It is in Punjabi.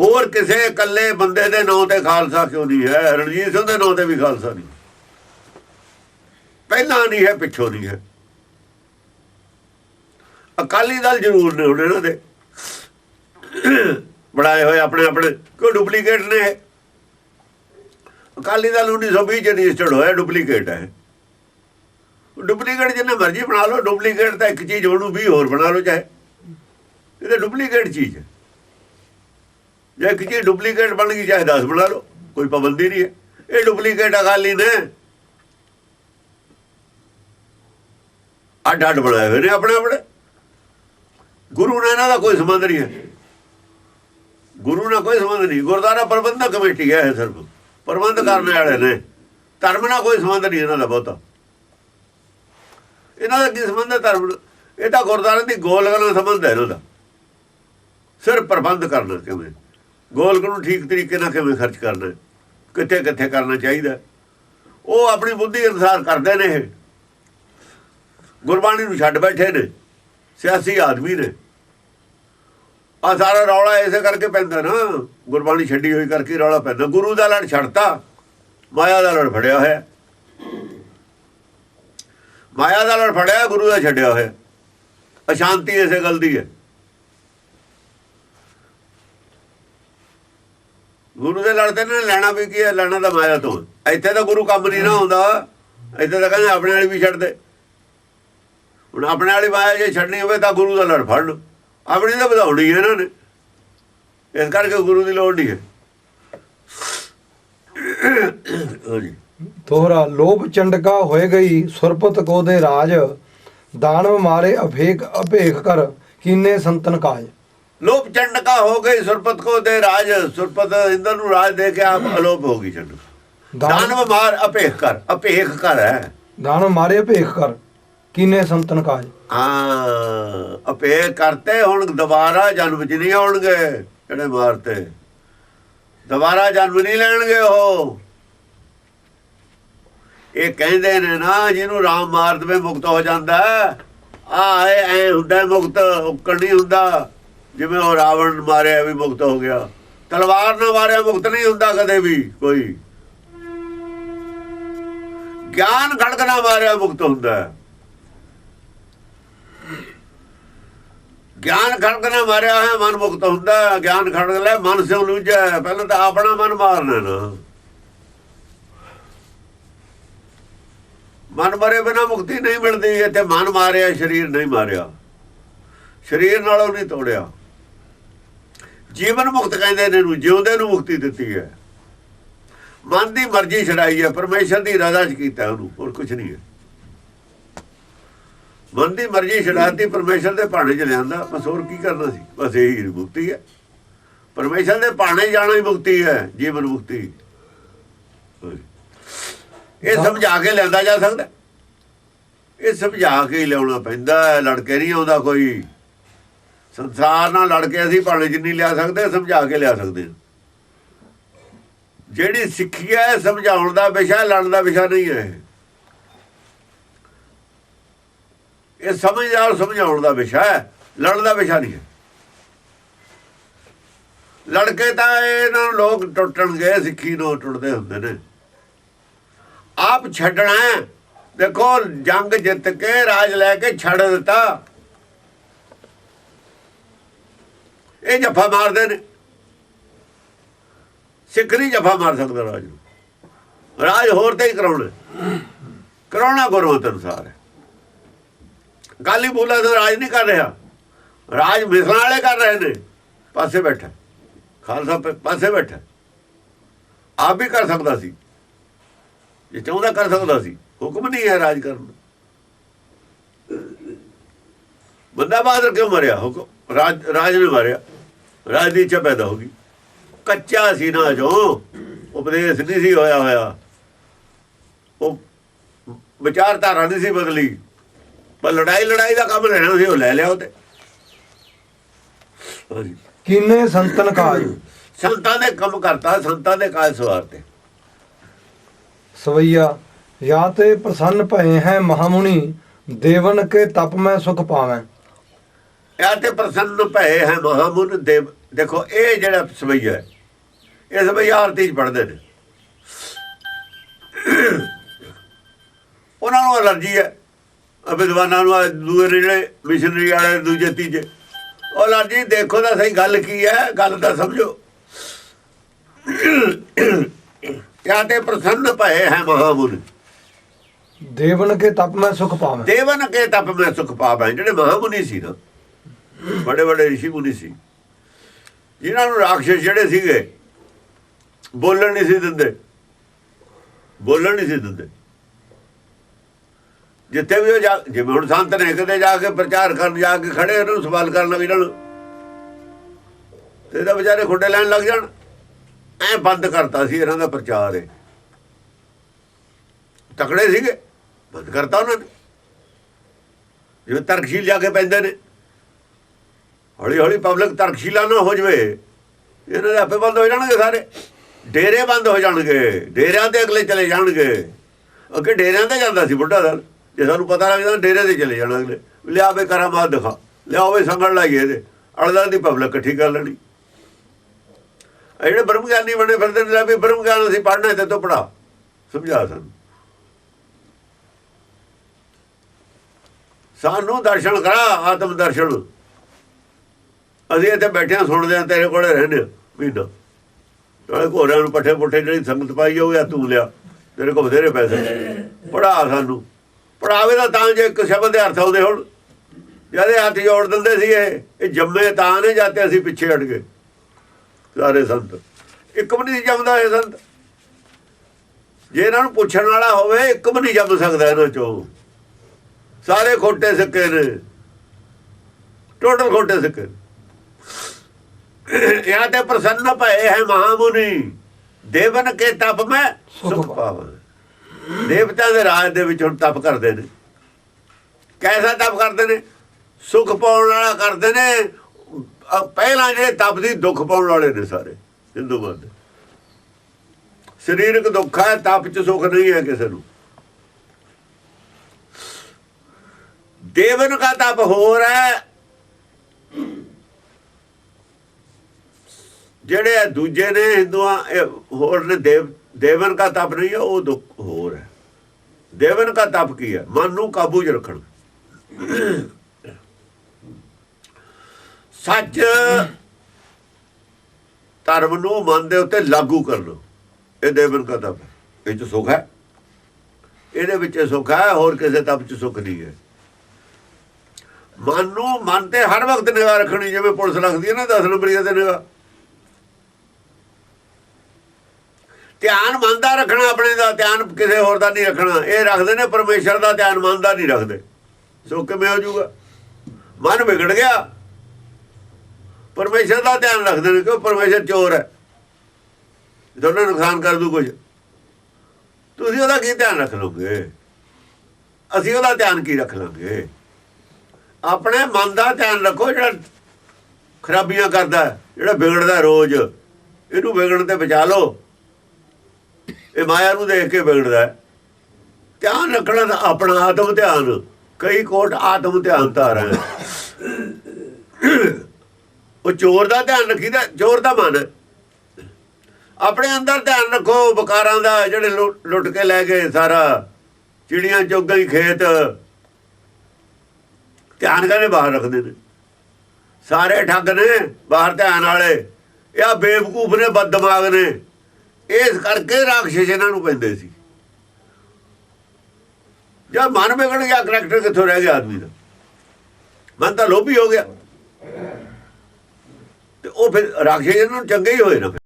ਹੋਰ ਕਿਸੇ ਇਕੱਲੇ ਬੰਦੇ ਦੇ ਨਾਂ ਤੇ ਖਾਲਸਾ ਕਿਉਂ ਨਹੀਂ ਹੈ? ਰਣਜੀਤ ਸਿੰਘ ਦੇ ਨਾਂ ਤੇ ਵੀ ਖਾਲਸਾ ਨਹੀਂ। ਪਹਿਲਾਂ ਨਹੀਂ ਹੈ, ਪਿੱਛੋਂ ਨਹੀਂ ਹੈ। ਅਕਾਲੀ ਦਲ ਜ਼ਰੂਰ ਨੇ ਹੁਣ ਇਹਨਾਂ ਦੇ। ਬਣਾਏ ਹੋਏ ਆਪਣੇ ਆਪਣੇ ਕਿਉਂ ਡੁਪਲੀਕੇਟ ਨੇ ਇਹ। ਅਕਾਲੀ ਦਲ 1920 ਚ ਰਜਿਸਟਰਡ ਹੋਇਆ ਡੁਪਲੀਕੇਟ ਹੈ। ਡੁਪਲੀਕੇਟ ਜਿੰਨੇ ਮਰਜ਼ੀ ਬਣਾ ਲਓ ਡੁਪਲੀਕੇਟ ਤਾਂ ਇੱਕ ਚੀਜ਼ ਉਹਨੂੰ ਵੀ ਹੋਰ ਬਣਾ ਲਓ, ਚਾਹੇ। ਇਹ ਤਾਂ ਡੁਪਲੀਕੇਟ ਚੀਜ਼ ਹੈ। ਜੇ ਇੱਕ ਚੀਜ਼ ਡੁਪਲੀਕੇਟ ਬਣ ਗਈ, ਚਾਹੇ 10 ਬਣਾ ਲਓ, ਕੋਈ ਪਾਬੰਦੀ ਨਹੀਂ ਹੈ। ਇਹ ਡੁਪਲੀਕੇਟ ਅਕਾਲੀ ਨੇ। ਅੱਡ ਅੱਡ ਬਣਾਏ ਹੋਏ ਨੇ ਆਪਣੇ ਆਪਣੇ। ਗੁਰੂ ਨਾਲ ਇਹਨਾਂ ਦਾ ਕੋਈ ਸੰਬੰਧ ਨਹੀਂ ਹੈ। ਗੁਰੂ ਨਾਲ ਕੋਈ ਸੰਬੰਧ ਨਹੀਂ। ਗੁਰਦੁਆਰਾ ਪ੍ਰਬੰਧਕ ਕਮੇਟੀ ਹੈ ਇਹ ਸਿਰਫ। ਪ੍ਰਬੰਧ ਕਰਨ ਵਾਲੇ ਨੇ। ਧਰਮ ਨਾਲ ਕੋਈ ਸੰਬੰਧ ਨਹੀਂ ਇਹਨਾਂ ਦਾ ਬਹੁਤਾ। ਇਹਨਾਂ ਦਾ ਕੀ ਸੰਬੰਧ ਹੈ ਧਰਮ ਇਹ ਤਾਂ ਗੁਰਦੁਆਰੇ ਦੀ ਗੋਲਕ ਨਾਲ ਸੰਬੰਧ ਹੈ ਇਹਨਾਂ ਦਾ। ਸਿਰਫ ਪ੍ਰਬੰਧ ਕਰਨਾ ਕਿਵੇਂ? ਗੋਲਕ ਨੂੰ ਠੀਕ ਤਰੀਕੇ ਨਾਲ ਕਿਵੇਂ ਖਰਚ ਕਰਨਾ? ਕਿੱਥੇ ਕਿੱਥੇ ਕਰਨਾ ਚਾਹੀਦਾ? ਉਹ ਆਪਣੀ ਬੁੱਧੀ ਅਨੁਸਾਰ ਕਰਦੇ ਨੇ ਇਹ। ਗੁਰਬਾਣੀ ਨੂੰ ਛੱਡ ਬੈਠੇ ਨੇ। ਸਿਆਸੀ ਆਦਮੀ ਨੇ। ਆ ਸਾਰਾ ਰੌਲਾ ਇਸੇ ਕਰਕੇ ਪੈਂਦਾ ਨਾ। ਗੁਰਬਾਣੀ ਛੱਡੀ ਹੋਈ ਕਰਕੇ ਰੌਲਾ ਪੈਂਦਾ। ਗੁਰੂ ਦਾ ਲੜ ਛੱਡਤਾ। ਮਾਇਆ ਦਾ ਲੜ ਫੜਿਆ ਹੋਇਆ। ਮਾਇਆ ਦਾ ਲੜ ਫੜਿਆ, ਗੁਰੂ ਦਾ ਛੱਡਿਆ ਹੋਇਆ। ਅਸ਼ਾਂਤੀ ਇਸੇ ਗੱਲ ਦੀ ਹੈ। ਗੁਰੂ ਦੇ ਲੜਦੇ ਨੇ ਲੈਣਾ ਵੀ ਕੀ ਹੈ? ਲੈਣਾ ਤਾਂ ਮਾਇਆ ਤੋਂ। ਇੱਥੇ ਤਾਂ ਗੁਰੂ ਕੰਮ ਨਹੀਂ ਨਾ ਹੁੰਦਾ। ਇੱਥੇ ਤਾਂ ਕਹਿੰਦੇ ਆਪਣੇ ਵਾਲੀ ਵੀ ਛੱਡ ਦੇ। ਹੁਣ ਆਪਣੇ ਵਾਲੀ ਮਾਇਆ ਜੇ ਛੱਡਣੀ ਹੋਵੇ ਤਾਂ ਗੁਰੂ ਦਾ ਲੜ ਫੜ ਲਓ। ਆਪਣੀ ਤਾਂ ਵਧਾਉਣੀ ਹੈ ਇਹਨਾਂ ਨੇ। ਇਸ ਕਰਕੇ ਗੁਰੂ ਦੀ ਲੋੜ ਨਹੀਂ ਹੈ। ਹਾਂਜੀ ਤੋਹਰਾ, ਲੋਭ ਚੰਡਕਾ ਹੋਏ ਗਈ ਸੁਰਪਤ ਕੋ ਦੇ ਰਾਜ। ਦਾਨਵ ਮਾਰੇ ਅਭੇਕ ਅਭੇਖ ਕਰ। ਕੀਨੇ ਸੰਤਨ ਕਾਜ। ਲੋਪ ਚੰਡਕਾ ਹੋ ਗਈ ਸੁਰਪਤ ਕੋ ਦੇ ਰਾਜ ਸੁਰਪਤ ਇੰਦਰ ਨੂੰ ਰਾਜ ਦੇ ਕੇ ਆਪ ਅਲੋਪ ਹੋ ਗਈ ਚੰਡ। ਦਾਨਵ ਮਾਰ ਅਪੇਖ ਕਰ ਅਪੇਖ ਕਰ ਹੈ। ਦਾਨਵ ਮਾਰੇ ਅਭੇਖ ਕਰ ਕੀਨੇ ਸੰਤਨ ਕਾਜ? ਹਾਂ ਅਪੇਖ ਕਰਤੇ ਹੁਣ ਦੁਬਾਰਾ ਜਨਮ ਚ ਨਹੀਂ ਆਉਣਗੇ ਜਿਹੜੇ ਮਾਰਤੇ। ਦੁਬਾਰਾ ਜਨਮ ਨਹੀਂ ਲੈਣਗੇ ਉਹ। ਇਹ ਕਹਿੰਦੇ ਨੇ ਨਾ ਜਿਹਨੂੰ ਰਾਮ ਮਾਰ ਦਵੇ ਮੁਕਤ ਹੋ ਜਾਂਦਾ ਆ ਐ ਹੁੰਦਾ ਮੁਕਤ ਉੱਕਣ ਨਹੀਂ ਹੁੰਦਾ। ਜਿਵੇਂ ਉਹ ਰਾਵਣ ਮਾਰਿਆ ਵੀ ਮੁਕਤ ਹੋ ਗਿਆ। ਤਲਵਾਰ ਨਾਲ ਮਾਰਿਆ ਮੁਕਤ ਨਹੀਂ ਹੁੰਦਾ ਕਦੇ ਵੀ ਕੋਈ। ਗਿਆਨ ਖੜਕ ਨਾਲ ਮਾਰਿਆ ਮੁਕਤ ਹੁੰਦਾ। ਹੈ ਗਿਆਨ ਖੜਕ ਨਾਲ ਮਾਰਿਆ ਹੈ ਮਨ ਮੁਕਤ ਹੁੰਦਾ। ਗਿਆਨ ਖੜਕ ਲੈ ਮਨ ਸੇ ਲੁਝੈ ਪਹਿਲਾਂ ਤਾਂ ਆਪਣਾ ਮਨ ਮਾਰਨਾ ਨਾ। ਮਨ ਮਰੇ ਬਿਨਾ ਮੁਕਤੀ ਨਹੀਂ ਮਿਲਦੀ। ਇੱਥੇ ਮਨ ਮਾਰਿਆ, ਸਰੀਰ ਨਹੀਂ ਮਾਰਿਆ। ਸਰੀਰ ਨਾਲੋਂ ਨਹੀਂ ਤੋੜਿਆ। ਜੀਵਨ ਮੁਕਤ ਕਹਿੰਦੇ ਨੇ ਨੂੰ ਜਿਉਂਦੇ ਨੂੰ ਮੁਕਤੀ ਦਿੱਤੀ ਹੈ। ਮਨ ਦੀ ਮਰਜ਼ੀ ਛਡਾਈ ਹੈ, ਪਰਮੇਸ਼ਰ ਦੀ ਰਾਜਾ ਚ ਕੀਤਾ ਉਹਨੂੰ, ਹੋਰ ਕੁਝ ਨਹੀਂ ਹੈ। ਮਨ ਦੀ ਮਰਜ਼ੀ ਛਡਾਤੀ, ਪਰਮੇਸ਼ਰ ਦੇ ਭਾਣੇ ਚ ਲਿਆਂਦਾ, ਬਸ ਹੋਰ ਕੀ ਕਰਨਾ ਸੀ? ਬਸ ਇਹੀ ਮੁਕਤੀ ਹੈ। ਪਰਮੇਸ਼ਰ ਦੇ ਭਾਣੇ ਜਾਣਾ ਹੀ ਮੁਕਤੀ ਹੈ, ਜੀਵਨ ਮੁਕਤੀ। ਇਹ ਸਮਝਾ ਕੇ ਲਿਆਂਦਾ ਜਾ ਸਕਦਾ। ਇਹ ਸਮਝਾ ਕੇ ਹੀ ਲਿਆਉਣਾ ਪੈਂਦਾ, ਲੜਕੇ ਨਹੀਂ ਆਉਂਦਾ ਕੋਈ। ਸੰਸਾਰ ਨਾਲ ਲੜ ਕੇ ਅਸੀਂ ਭਾਣੇ ਜਿੰਨੀ ਲਿਆ ਸਕਦੇ ਸਮਝਾ ਕੇ ਲਿਆ ਸਕਦੇ ਹਾਂ ਜਿਹੜੀ ਸਿੱਖੀ ਹੈ ਸਮਝਾਉਣ ਦਾ ਵਿਸ਼ਾ, ਲੜਨ ਦਾ ਵਿਸ਼ਾ ਨਹੀਂ ਹੈ। ਇਹ। ਸਮਝਦਾਰ ਸਮਝਾਉਣ ਦਾ ਵਿਸ਼ਾ ਹੈ, ਲੜਨ ਦਾ ਵਿਸ਼ਾ ਨਹੀਂ ਹੈ। ਲੜਕੇ ਤਾਂ ਇਹਨਾਂ ਨੂੰ ਲੋਕ ਟੁੱਟਣਗੇ, ਸਿੱਖੀ ਨੂੰ ਟੁੱਟਦੇ ਹੁੰਦੇ ਨੇ। ਆਪ ਛੱਡਣਾ ਦੇਖੋ, ਜੰਗ ਜਿੱਤ ਕੇ ਰਾਜ ਲੈ ਕੇ ਛੱਡ ਦਿੱਤਾ। ਇਹ ਜੱਫਾ ਮਾਰਦੇ ਨੇ। ਸਿੱਖ ਨਹੀਂ ਜੱਫਾ ਮਾਰ ਸਕਦਾ ਰਾਜ ਨੂੰ। ਰਾਜ ਹੋਰ ਤੇ ਹੀ ਕਰਾਉਣਾ। ਕਰਾਉਣਾ ਗੁਰਮਤ ਅਨੁਸਾਰ। ਹੈ ਹੀ ਬੋਲਾ ਤਾਂ ਰਾਜ ਨਹੀਂ ਕਰ ਰਿਹਾ। ਰਾਜ ਮਿਸਲਾਂ ਵਾਲੇ ਕਰ ਰਹੇ ਨੇ। ਪਾਸੇ ਬੈਠਾ। ਖਾਲਸਾ ਪਾਸੇ ਬੈਠਾ। ਆਪ ਵੀ ਕਰ ਸਕਦਾ ਸੀ। ਜੇ ਚਾਹੁੰਦਾ ਕਰ ਸਕਦਾ ਸੀ। ਹੁਕਮ ਨਹੀਂ ਹੈ ਰਾਜ ਕਰਨ ਦਾ ਬੰਦਾ ਬਹਾਦਰ ਕਿਉਂ ਮਰਿਆ? ਹੁਕਮ ਰਾਜ ਰਾਜ ਨੇ ਮਾਰਿਆ। ਰਾਜ ਦੀ ਇੱਛਾ ਪੈਦਾ ਹੋ ਗਈ। ਕੱਚਾ ਸੀ ਨਾ ਜੋ ਉਪਦੇਸ਼ ਨਹੀਂ ਸੀ ਹੋਇਆ ਹੋਇਆ। ਉਹ ਵਿਚਾਰਧਾਰਾ ਨਹੀਂ ਸੀ ਬਦਲੀ। ਪਰ ਲੜਾਈ ਲੜਾਈ ਦਾ ਕੰਮ ਲੈਣਾ ਸੀ ਉਹ ਲੈ ਲਿਆ ਉਹਤੇ। ਕੀਨੇ ਸੰਤਨ ਕਾਜ? ਸੰਤਾਂ ਦੇ ਕੰਮ ਕਰਤਾ ਸੰਤਾਂ ਦੇ ਕਾਜ ਸਵਾਰ ਤੇ ਸਵਈਆ ਜਾਂ ਤੇ ਪ੍ਰਸੰਨ ਭਏ ਹੈ ਮਹਾਮੁਨੀ ਦੇਵਨ ਕੇ ਤਪ ਮੈਂ ਸੁਖ ਪਾਵੈ। ਇਹ ਤੇ ਪ੍ਰਸੰਨ ਭਏ ਹੈ ਮਹਾਮੁਨ ਦੇਵ। ਦੇਖੋ ਇਹ ਜਿਹੜਾ ਸਵਈਆ ਹੈ ਇਹ ਸਵਈਆ ਆਰਤੀ ਚ ਪੜਦੇ ਨੇ। ਉਹਨਾਂ ਨੂੰ ਅਲਰਜੀ ਹੈ। ਵਿਦਵਾਨਾਂ ਨੂੰ ਦੂਏ ਜਿਹੜੇ ਮਿਸ਼ਨਰੀ ਵਾਲੇ ਦੂਜੇ ਤੀਜੇ ਉਹ ਅਲਰਜੀ ਦੇਖੋ ਤਾਂ ਸਹੀ ਗੱਲ ਕੀ ਹੈ ਗੱਲ ਤਾਂ ਸਮਝੋ। ਕਿਆ ਤੇ ਪ੍ਰਸੰਨ ਭਏ ਹੈ ਮਹਾਮੁਨ। ਦੇਵਨ ਕੇ ਤਪ ਮੈਂ ਸੁਖ ਪਾਵਾਂ। ਦੇਵਨ ਕੇ ਤਪ ਮੈਂ ਸੁਖ ਪਾਵਾਂ ਜਿਹੜੇ ਮਹਾਮੁਨੀ ਸੀ ਨਾ। ਬੜੇ ਬੜੇ ਰਿਸ਼ੀ ਮੁਨੀ ਸੀ। ਜਿਨ੍ਹਾਂ ਨੂੰ ਰਾਖਸ਼ ਜਿਹੜੇ ਸੀਗੇ, ਬੋਲਣ ਨਹੀਂ ਸੀ ਦਿੰਦੇ। ਬੋਲਣ ਨਹੀਂ ਸੀ ਦਿੰਦੇ। ਜਿੱਥੇ ਵੀ ਉਹ ਜਾ, ਜਿਵੇਂ ਹੁਣ ਸੰਤ ਨੇ ਕਿਤੇ ਜਾ ਕੇ ਪ੍ਰਚਾਰ ਕਰਨ, ਜਾ ਕੇ ਖੜੇ, ਉਹਨਾਂ ਨੂੰ ਸਵਾਲ ਕਰਨ ਲੱਗ ਜਾਣ। ਤੇ ਇਹਦਾ ਵਿਚਾਰੇ ਖੁੱਡੇ ਲੈਣ ਲੱਗ ਜਾਣ। ਐ ਬੰਦ ਕਰਤਾ ਸੀ ਇਹਨਾਂ ਦਾ ਪ੍ਰਚਾਰ ਇਹ। ਤਕੜੇ ਸੀਗੇ, ਬੰਦ ਕਰਤਾ ਉਹਨਾਂ ਨੇ। ਜਿਵੇਂ ਤਰਕਸ਼ੀਲ ਜਾ ਕੇ ਪੈਂਦੇ ਨੇ। ਹੌਲੀ ਹੌਲੀ ਪਬਲਿਕ ਤਰਕਸ਼ੀਲਾ ਨਾ ਹੋ ਜਵੇ। ਇਹਨਾਂ ਦੇ ਆਪੇ ਬੰਦ ਹੋ ਜਾਣਗੇ ਸਾਰੇ। ਡੇਰੇ ਬੰਦ ਹੋ ਜਾਣਗੇ। ਡੇਰਿਆਂ ਤੇ ਅਗਲੇ ਚਲੇ ਜਾਣਗੇ। ਅੱਗੇ ਡੇਰਿਆਂ ਤੇ ਜਾਂਦਾ ਸੀ ਬੁੱਢਾ ਦਲ। ਜੇ ਸਾਨੂੰ ਪਤਾ ਲੱਗ ਜਾਂਦਾ, ਡੇਰੇ ਤੇ ਚਲੇ ਜਾਣਾ ਅਗਲੇ। ਲਿਆ ਵੇ ਕਰਾਮਾਤ ਦਿਖਾ। ਲਿਆਵੇ ਸੰਗਣ ਲਾਈਏ ਇਹਦੇ। ਅੜਦਾ ਦੀ ਪਬਲਿਕ ਇਕੱਠੀ ਕਰ ਲੈਣੀ। ਜਿਹੜੇ ਬ੍ਰਹਮ ਗਿਆਨੀ ਬਣੇ ਫਿਰਦੇ ਨੇ, ਲੈ ਵੀ ਬ੍ਰਹਮ ਗਿਆਨ ਅਸੀਂ ਪੜ੍ਹਨਾ ਤੇ ਤੋਂ ਪੜਾ ਸਮਝਾ ਸਾਨੂੰ। ਸਾਨੂੰ ਦਰਸ਼ਨ ਕਰਾ, ਆਤਮ ਦਰਸ਼ਨ। ਅਸੀਂ ਇੱਥੇ ਬੈਠਿਆਂ ਸੁਣਦੇ ਆ ਤੇਰੇ ਕੋਲੇ ਰਹਿੰਦੇ ਮਹੀਨਾ ਨਾਲੇ ਘੋੜਿਆਂ ਨੂੰ ਪੱਠੇ ਪੁੱਠੇ ਜਿਹੜੀ ਸੰਗਤ ਪਾਈ ਹੋਵੇ ਤੂੰ ਲਿਆ। ਤੇਰੇ ਕੋਲ ਬਥੇਰੇ ਪੈਸੇ ਪੜਾ ਸਾਨੂੰ। ਪੜਾਵੇ ਤਾਂ ਤਾਂ ਜੇ ਇੱਕ ਸ਼ਬਦ ਦੇ ਅਰਥ ਆਉਂਦੇ ਹੁਣ। ਜਦੇ ਹੱਥ ਜੋੜ ਦਿੰਦੇ ਸੀ ਇਹ ਇਹ ਜੰਮੇ ਤਾਂ ਨੇ ਜਾਤੇ ਅਸੀਂ ਪਿੱਛੇ ਹਟ ਗਏ। ਸਾਰੇ ਸੰਤ। ਇੱਕ ਵੀ ਨਹੀਂ ਜੰਮਦਾ ਇਹ ਸੰਤ। ਜੇ ਇਹਨਾਂ ਨੂੰ ਪੁੱਛਣ ਵਾਲਾ ਹੋਵੇ, ਇੱਕ ਵੀ ਨਹੀਂ ਜੰਮ ਸਕਦਾ ਇਹਨਾਂ ਚੋਂ। ਸਾਰੇ ਖੋਟੇ ਸਿੱਕੇ ਨੇ। ਟੋਟਲ ਖੋਟੇ ਸਿੱਕੇ ਯਾ ਤੇ ਪ੍ਰਸੰਨ ਭਏ ਹੈ ਮਹਾਮੁਨੀ? ਦੇਵਨ ਕੇ ਤਪ ਮੈਂ ਸੁਖ ਪਾਵਾਂ। ਦੇਵਤਾ ਦੇ ਰਾਜ ਦੇ ਵਿੱਚ ਹੁਣ ਤਪ ਕਰਦੇ ਨੇ। ਕੈਸਾ ਤਪ ਕਰਦੇ ਨੇ? ਸੁਖ ਪਾਉਣ ਵਾਲਾ ਕਰਦੇ ਨੇ। ਪਹਿਲਾਂ ਜਿਹੜੇ ਤਪ ਦੀ ਦੁੱਖ ਪਾਉਣ ਵਾਲੇ ਨੇ ਸਾਰੇ ਹਿੰਦੂ ਮਤ ਸਰੀਰਕ ਦੁੱਖ ਹੈ ਤਪ ਚ ਸੁਖ ਨਹੀਂ ਹੈ ਕਿਸੇ ਨੂੰ। ਦੇਵਨ ਦਾ ਤਪ ਹੋਰ ਹੈ ਜਿਹੜੇ ਦੂਜੇ ਨੇ ਹਿੰਦੂਆਂ ਹੋਰ ਨੇ ਦੇਵ, ਦੇਵਨ ਦਾ ਤਪ ਨਹੀਂ ਹੈ, ਉਹ ਦੁੱਖ ਹੋਰ ਹੈ। ਦੇਵਨ ਦਾ ਤਪ ਕੀ ਹੈ? ਮਨ ਨੂੰ ਕਾਬੂ 'ਚ ਰੱਖਣ। ਸੱਚ ਧਰਮ ਨੂੰ ਮਨ ਦੇ ਉੱਤੇ ਲਾਗੂ ਕਰਨਾ ਇਹ ਦੇਵਨ ਦਾ ਤਪ ਇਹ 'ਚ ਸੁੱਖ ਹੈ। ਇਹਦੇ ਵਿੱਚ ਸੁੱਖ ਹੈ, ਹੋਰ ਕਿਸੇ ਤਪ 'ਚ ਸੁੱਖ ਨਹੀਂ ਹੈ। ਮਨ ਨੂੰ ਮਨ ਤੇ ਹਰ ਵਕਤ ਨਿਗਾਹ ਰੱਖਣੀ, ਜਿਵੇਂ ਪੁਲਿਸ ਰੱਖਦੀ ਹੈ ਨਾ 10 ਨੰਬਰੀਆਂ ਤੇ ਨਿਗਾਹ। ਧਿਆਨ ਮਨ ਦਾ ਰੱਖਣਾ ਆਪਣੇ ਦਾ, ਧਿਆਨ ਕਿਸੇ ਹੋਰ ਦਾ ਨਹੀਂ ਰੱਖਣਾ। ਇਹ ਰੱਖਦੇ ਨੇ ਪਰਮੇਸ਼ਰ ਦਾ, ਧਿਆਨ ਮਨ ਦਾ ਨਹੀਂ ਰੱਖਦੇ। ਸੋ ਕਿਵੇਂ ਹੋ ਜਾਊਗਾ? ਮਨ ਵਿਗੜ ਗਿਆ। ਪਰਮੇਸ਼ਰ ਦਾ ਧਿਆਨ ਰੱਖਦੇ ਨੇ ਕਿਉਂ? ਪਰਮੇਸ਼ਰ ਚੋਰ ਹੈ। ਦੋਨੋਂ ਨੁਕਸਾਨ ਕਰ ਦੂ ਕੁਝ ਤੁਸੀਂ ਉਹਦਾ ਕੀ ਧਿਆਨ ਰੱਖ ਲਓਗੇ? ਅਸੀਂ ਉਹਦਾ ਧਿਆਨ ਕੀ ਰੱਖ ਲਾਂਗੇ? ਆਪਣੇ ਮਨ ਦਾ ਧਿਆਨ ਰੱਖੋ, ਜਿਹੜਾ ਖਰਾਬੀਆਂ ਕਰਦਾ, ਜਿਹੜਾ ਵਿਗੜਦਾ ਰੋਜ਼। ਇਹਨੂੰ ਵਿਗੜਨ ਤੇ ਬਚਾ ਲਓ। ਇਹ ਮਾਇਆ ਨੂੰ ਦੇਖ ਕੇ ਵਿਗੜਦਾ ਹੈ। ਧਿਆਨ ਰੱਖਣਾ ਤਾਂ ਆਪਣਾ ਆਤਮ ਧਿਆਨ। ਕਈ ਕੋਟ ਆਤਮ ਧਿਆਨ ਧਾਰਾ ਉਹ ਚੋਰ ਦਾ ਧਿਆਨ ਰੱਖੀਦਾ, ਚੋਰ ਦਾ ਮਨ ਹੈ। ਆਪਣੇ ਅੰਦਰ ਧਿਆਨ ਰੱਖੋ ਬਕਾਰਾਂ ਦਾ, ਜਿਹੜੇ ਲੁ- ਲੁੱਟ ਕੇ ਲੈ ਗਏ ਸਾਰਾ। ਚਿੜੀਆਂ ਚੁੱਗ ਹੀ ਖੇਤ। ਧਿਆਨ ਕਹਿੰਦੇ ਬਾਹਰ ਰੱਖਦੇ ਨੇ? ਸਾਰੇ ਠੱਗ ਨੇ ਬਾਹਰ ਧਿਆਨ ਵਾਲੇ। ਇਹ ਆ ਬੇਵਕੂਫ ਨੇ, ਬਦਦਮਾਗ ਨੇ। ਇਸ ਕਰਕੇ ਰਾਖਸ਼ ਇਹਨਾਂ ਨੂੰ ਪੈਂਦੇ ਸੀ। ਜਾਂ ਮਨ ਵਿਗੜ ਗਿਆ ਕਰੈਕਟਰ ਕਿੱਥੋਂ ਰਹਿ ਗਿਆ ਆਦਮੀ ਦਾ? ਮਨ ਤਾਂ ਲੋਭੀ ਹੋ ਗਿਆ। ਤੇ ਉਹ ਫਿਰ ਰਾਖਸ਼ ਇਹਨਾਂ ਨੂੰ ਚੰਗੇ ਹੀ ਹੋਏ ਨਾ ਫਿਰ।